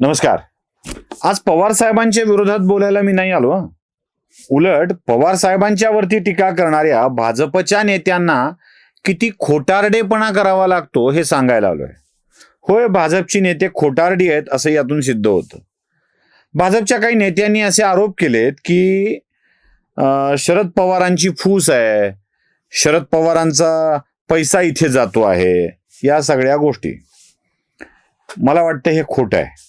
नमस्कार. आज पवार साहेबांच्या विरोधात बोलायला मी नाही आलो उलट पवार साहेबांच्या वरती टीका करणाऱ्या भाजपच्या नेत्यांना किती खोटारडेपणा करावा लागतो हे सांगायला आलोय. होय भाजपची नेते खोटारडी आहेत असं यातून सिद्ध होतं. भाजपच्या काही नेत्यांनी असे आरोप केलेत की शरद पवारांची फूस आहे शरद पवारांचा पैसा इथे जातो आहे या सगळ्या गोष्टी. मला वाटतं हे खोटं आहे.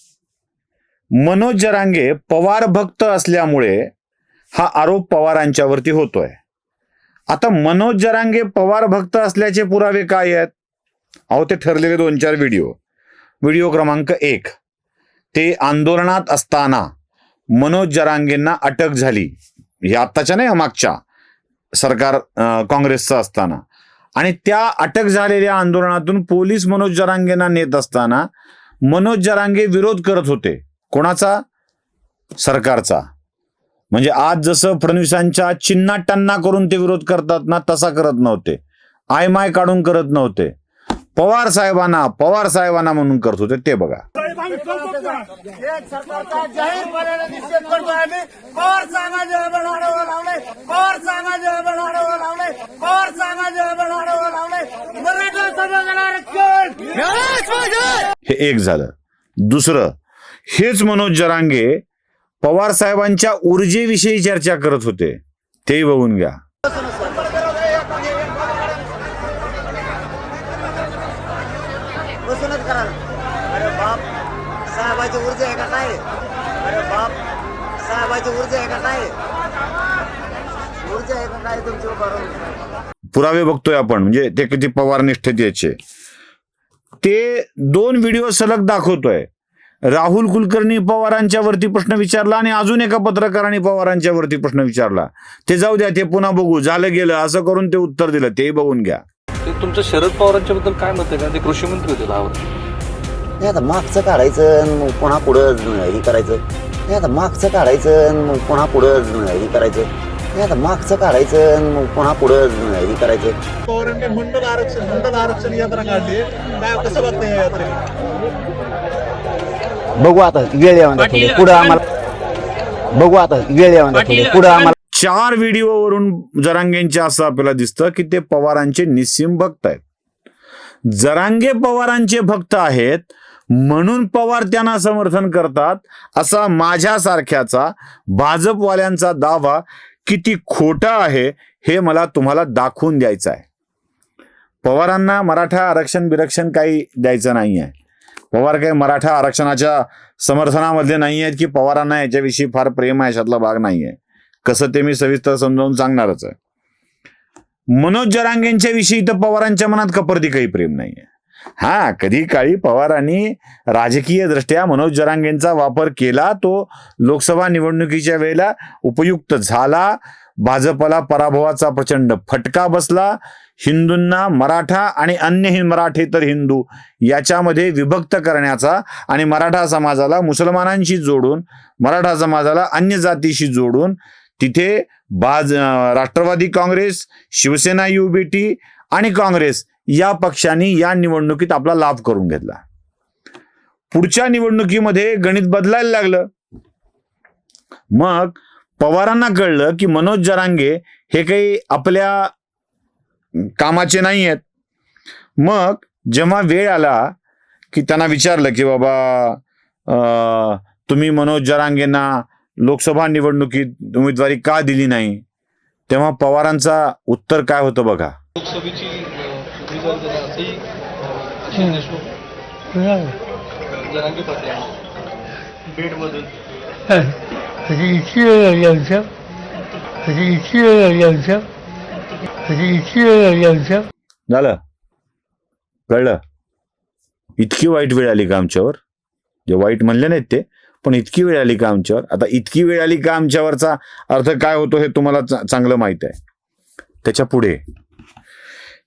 मनोज जरांगे पवार भक्त असल्यामुळे हा आरोप पवारांच्यावरती होतोय. आता मनोज जरांगे पवार भक्त असल्याचे पुरावे काय आहेत? अहो ते ठरलेले दोन चार व्हिडिओ. व्हिडिओ क्रमांक एक. ते आंदोलनात असताना मनोज जरांगेंना अटक झाली. हे आत्ताच्या नाही मागच्या. सरकार काँग्रेसचं असताना. आणि त्या अटक झालेल्या आंदोलनातून पोलीस मनोज जरांगेंना नेत असताना मनोज जरांगे विरोध करत होते. कोणाचा? सरकारचा. म्हणजे आज जसं फडणवीसांच्या चिन्नाटांना करून ते विरोध करतात ना तसा करत नव्हते. आय माय काढून करत नव्हते. पवार साहेबांना पवार साहेबांना म्हणून करत होते ते बघा. हे एक झालं. दुसरं हेच मनोज जरांगे पवार साहेबांच्या ऊर्जेविषयी चर्चा करत होते. तेही बघून घ्या. बसूनच करा. अरे बाप साहेबाची ऊर्जा आहे का काय? अरे बाप साहेबाची ऊर्जा आहे का काय? ऊर्जा आहे का काय तुमची बरोबर पुरावे बघतोय आपण म्हणजे ते किती पवार निष्ठतेचे ते दोन व्हिडिओ सलग दाखवतोय. राहुल कुलकर्णी पवारांच्या वरती प्रश्न विचारला आणि अजून एका पत्रकाराने पवारांच्या वरती प्रश्न विचारला. ते जाऊ द्या ते पुन्हा बघू. झालं गेलं असं करून ते उत्तर दिलं. ते बघून घ्या. ते तुमचं शरद पवारांच्या बद्दल काय मत आहे? का ते कृषी मंत्री होते नाही आता मागचं काढायचं पुन्हा पुढं हे करायचं. नाही आता मागचं काढायचं पुन्हा पुढं हे करायचं. नाही आता मागचं काढायचं पुन्हा पुढं हे करायचं. पवारांनी मंडल आरक्षण मंडल आरक्षण यात्रा काढली. काय कसं बघताय यात्रेला? बघू आता वेळ थोडी. पुढं आम्हाला बघू आता वेळ थोडी. पुढं आम्हाला चार व्हिडिओवरून जरांगेंच्या असं आपल्याला दिसतं की ते पवारांचे निस्सीम भक्त आहेत. जरांगे पवारांचे भक्त आहेत म्हणून पवार त्यांना समर्थन करतात असा माझ्यासारख्याचा भाजपवाल्यांचा दावा किती खोटा आहे हे मला तुम्हाला दाखवून द्यायचं आहे. पवारांना मराठा आरक्षण बिरक्षण काही द्यायचं नाही आहे पवार काही मराठा आरक्षणाच्या समर्थनामध्ये नाही आहेत की पवारांना याच्याविषयी फार प्रेम आहे याच्यातला भाग नाही आहे. कसं ते मी सविस्तर समजावून सांगणारच आहे. मनोज जरांगेंच्या विषयी तर पवारांच्या मनात कपर्दी काही प्रेम नाहीये हा कधी काळी पवारांनी राजकीय दृष्ट्या मनोज जरांगेंचा वापर केला तो लोकसभा निवडणुकीच्या वेळेला उपयुक्त झाला भाजपला पराभवाचा प्रचंड फटका बसला हिंदूंना मराठा आणि अन्य हि- मराठे तर हिंदू याच्यामध्ये विभक्त करण्याचा आणि मराठा समाजाला मुसलमानांशी जोडून मराठा समाजाला अन्य जातीशी जोडून तिथे बाज राष्ट्रवादी काँग्रेस शिवसेना युबीटी आणि काँग्रेस या पक्षांनी या निवडणुकीत आपला लाभ करून घेतला. पुढच्या निवडणुकीमध्ये गणित बदलायला लागलं. मग पवारांना कळलं की मनोज जरांगे हे काही आपल्या कामाचे नाही आहेत मग जेव्हा वेळ आला की त्यांना विचारलं की बाबा तुम्ही मनोज जरांगेंना लोकसभा निवडणुकीत उमेदवारी का दिली नाही तेव्हा पवारांचा उत्तर काय होतं बघा लोकसभेची बीडमधून झालं. कळलं. इतकी वाईट वेळ आली का आमच्यावर? जे वाईट म्हणले नाहीत ते पण इतकी वेळ आली का आमच्यावर? आता इतकी वेळ आली का आमच्यावरचा अर्थ काय होतो हे तुम्हाला चांगलं माहीत आहे. त्याच्या पुढे.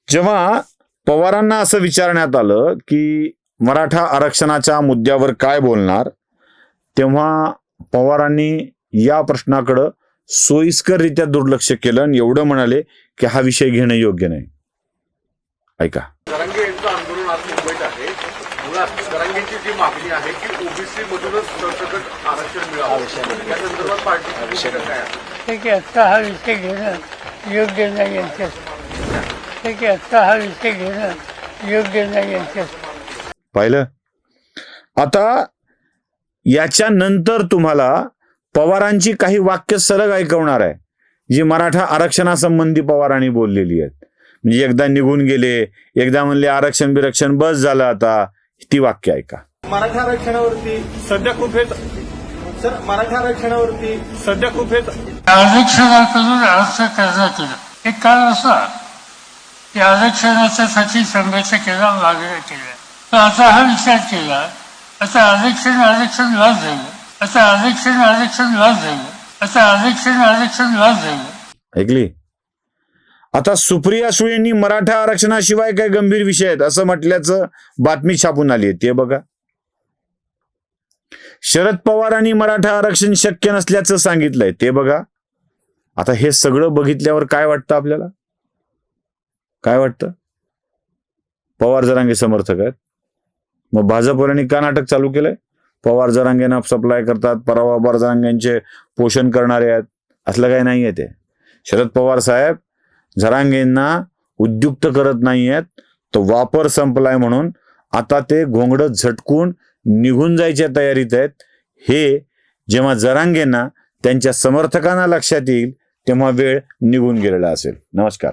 जेव्हा पवारांना असं विचारण्यात आलं की मराठा आरक्षणाच्या मुद्द्यावर काय बोलणार तेव्हा पवारांनी या प्रश्नाकडं सोयीस्कररित्या दुर्लक्ष केलं आणि एवढं म्हणाले की हा विषय घेणं योग्य नाही. ऐका. जरांगे यांचं आंदोलन आज मुंबईत आहे. मुळात जरांगेची जी मागणी आहे की ओबीसी मधूनच सरसकट आरक्षण मिळावं. या संदर्भात पार्टीची भूमिका काय आहे? ठीक आहे आत्ता हा विषय घेणं योग्य नाही यांच्यात ठीक आहे आत्ता हा विषय घेणं योग्य नाही यांच्यात पाहिलं? आता याच्यानंतर तुम्हाला पवारांची काही वाक्य सलग ऐकवणार आहे. जी मराठा आरक्षणासंबंधी पवारांनी बोललेली आहेत. म्हणजे एकदा निघून गेले एकदा म्हणले आरक्षण बिरक्षण बस झालं आता ती वाक्य ऐका. मराठा आरक्षणावरती सध्या खूप हे सर मराठा आरक्षणावरती सध्या खूप हे आरक्षणाकडून अर्ज करण्यात येईल हे काळ असा की आरक्षणाच्यासाठी संघर्ष केला मागण्या केल्या. तर आता हा विचार केला आता आरक्षण आरक्षण वाद झालं आता आरक्षण आरक्षण वाद झालं असं आरक्षण आरक्षण झालं. ऐकली? आता सुप्रिया सुळेंनी मराठा आरक्षणाशिवाय काही गंभीर विषय आहेत असं म्हटल्याचं बातमी छापून आली आहे. ते बघा. शरद पवारांनी मराठा आरक्षण शक्य नसल्याचं सांगितलंय. ते बघा. आता हे सगळं बघितल्यावर काय वाटतं आपल्याला? काय वाटतं? पवार जरांगे समर्थक आहेत. मग भाजपवाल्यांनी का नाटक चालू केलंय? पवार जरांगेना सप्लाय करतात पवार जरांगेंचे पोषण करणारे आहेत. असलं काही नाही आहे ते. शरद पवार साहेब झरांगेंना उद्युक्त करत नाही आहेत तो वापर संपलाय म्हणून आता ते घोंगडं झटकून निघून जायच्या तयारीत आहेत. हे जेव्हा जरांगेंना त्यांच्या समर्थकांना लक्षात येईल तेव्हा वेळ निघून गेलेला असेल. नमस्कार.